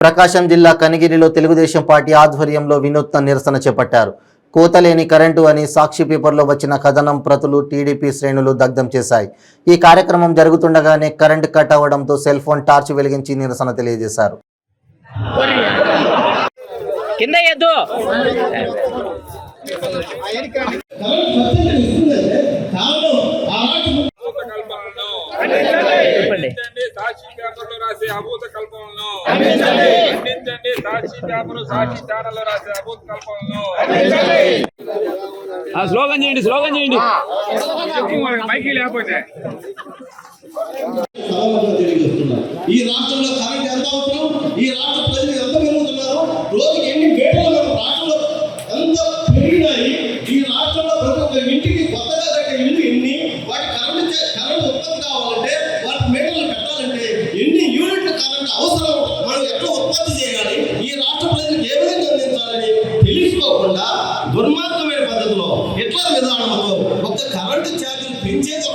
ప్రకాశం జిల్లా కనిగిరిలో తెలుగుదేశం పార్టీ ఆధ్వర్యంలో వినూత్న నిరసన చేపట్టారు. కోతలేని కరెంటు అని సాక్షి పేపర్లో వచ్చిన కథనం ప్రతులు టీడీపీ శ్రేణులు దగ్ధం చేశాయి. ఈ కార్యక్రమం జరుగుతుండగానే కరెంటు కట్ అవ్వడంతో సెల్ ఫోన్ టార్చ్ వెలిగించి నిరసన తెలియజేశారు. కింద ఎద్దు చెప్పండి. రాసే అభూత కల్పనలను ఖండించండి సాక్షి పేపర్ సాక్షి ఛానల్లో రాసే అభూత కల్పనలను ఆ స్లోగన్ చేయండి స్లోగన్ చేయండి. మైకి లేకపోతే. ఈ రాష్ట్రంలో కరెంట్ ఎంత అవసరం? ఈ రాష్ట్ర ప్రజలు ఎంత పెరుగుతున్నారు రోజుకి ఎన్ని మన రాష్ట్రంలో ఎంత పెరిగినాయి? ఈ రాష్ట్రంలో ప్రతి ఒక్క ఇంటికి కొత్తగా కట్టే ఇల్లు ఎన్ని? వాటి కరెంట్ కరెంట్ ఉత్పత్తి కావాలంటే వాటి మీటర్లు పెట్టాలంటే ఎన్ని యూనిట్ల కరెంట్ అవసరం. మనం ఎట్లా ఉత్పత్తి చేయాలి? ఈ రాష్ట్ర ప్రజలకు ఏ విధంగా అందించాలని తెలుసుకోకుండా దుర్మార్గమైన పద్ధతిలో ఎట్లా విధానంలో ఒక కరెంటు ఛార్జీలు పెంచేది